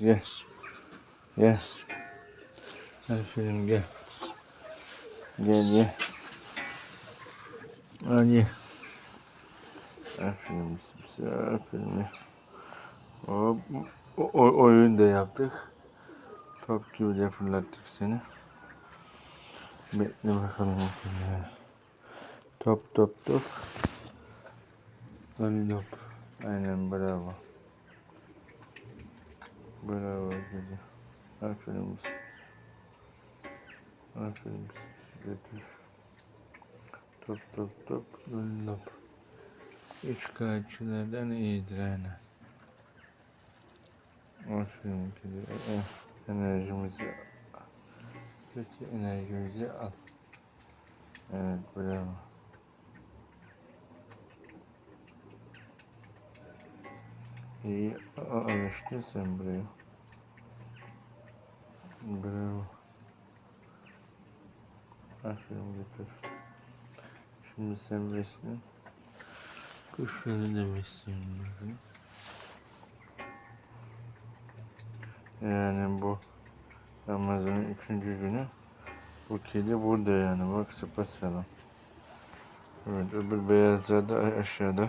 gel. Gel. Gel. Gel gel. Al ye. Aferin bize, aferin. Hop, o, o, oyun da yaptık. Top gibi de fırlattık seni. Bekle bakalım. Top top top. Hadi top. Aynen bravo. Bravo kızım. Aferin bize. Aferin bize. Götür. Top top top. Top. Üç kağıtçılardan iyidir aynen. Aferin kızım. Eh, Enerjimizi kötü enerjimizi al. Evet bravo. İyi alıştın sen buraya. Bravo. Aferin götür. Şimdi sen beslen. Kuşları da besleyin. Yani bu Ramazan'ın üçüncü günü bu kedi burada yani bak sapasağlam. Evet öbür beyazlar da aşağıda.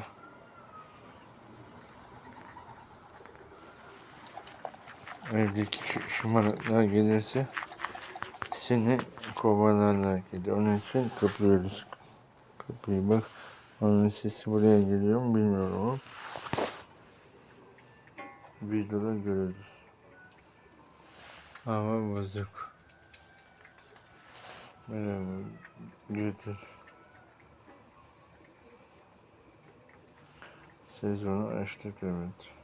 Evdeki şımarıklar gelirse seni kovalarlar kedi. Onun için kapıyoruz. Kapıyı bak. Onun sesi buraya geliyor mu bilmiyorum ama. Videoda görürüz. Hava bozuk. Merhaba. Götür. Sezonu açtık evet.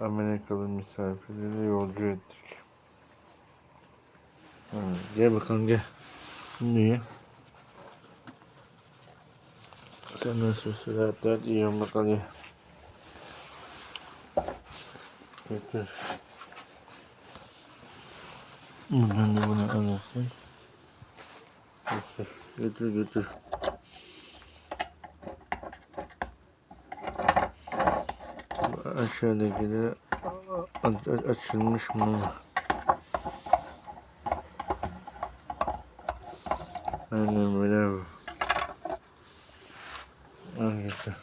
Amerikalı misafirleri yolcu ettik. Evet, gel bakalım gel. Niye? Sen nasılsın? Rahat rahat yiyorsun bakalım. Götür. Buradan da bunu alırsın. Götür, götür, götür. Aşağıdakileri açılmış mı? Aynen bravo. Al götür.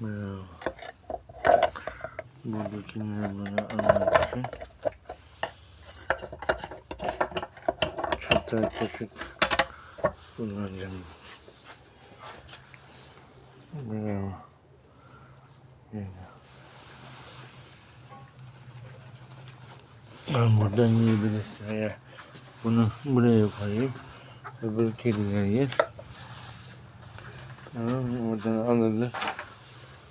Bravo. Buradakileri bana almak çatal kaşık kullanacağım. Bravo. Böyle. Ben buradan yiyebilirsin veya bunu buraya koyayım. Öbür kediler yer. Tamam? Oradan alırlar.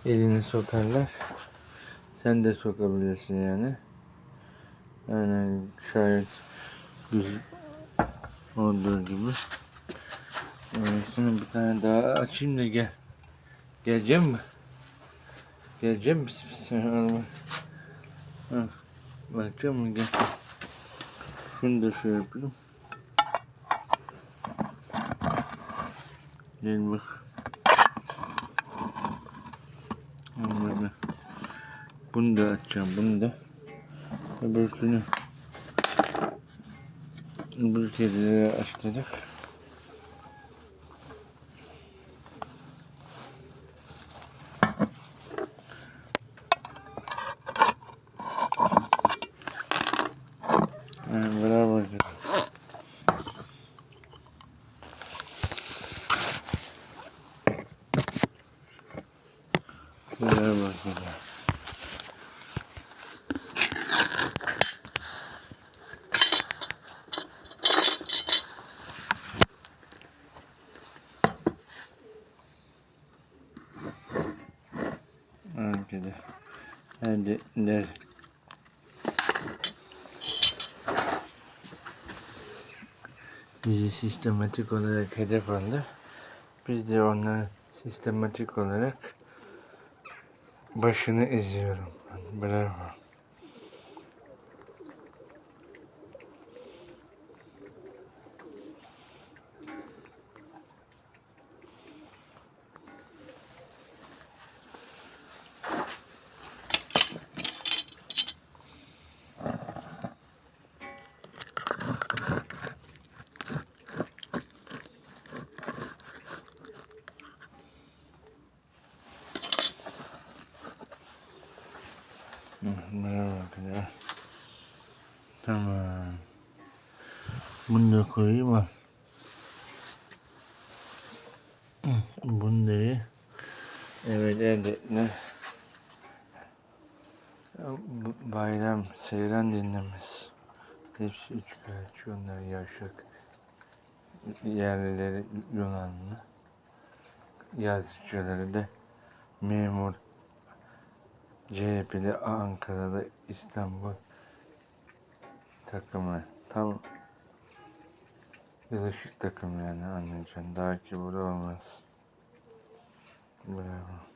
Elini sokarlar. Sen de sokabilirsin yani. Aynen şayet güzel olduğu gibi. Evet, şimdi bir tane daha açayım da gel. Geleceğim mi? Geleceğim mi? Bismillah. Ha, bakacağım mı? Gel. Şunu da şey yapayım. Gel bak. Bunu da açacağım. Bunu da. Öbürkünü. Öbür kedileri açtık. Evet, bravo. Bravo. Arkada. Hadi der. Bizi sistematik olarak hedef aldı. Biz de onları sistematik olarak başını eziyorum. Bravo. Bunlara bak. Tamam. Bunu da koyayım ha. Bunu da iyi. Evet erdekler. Bayram, seyran dinlemez. Hepsi üç kaç, onlar yaşak. Yerlileri Yunanlı. Yazıcıları da memur. CHP'li Ankara'da İstanbul takımı. Tam Yılışık takım yani anlayacaksın. Daha ki burada olmaz. Bravo.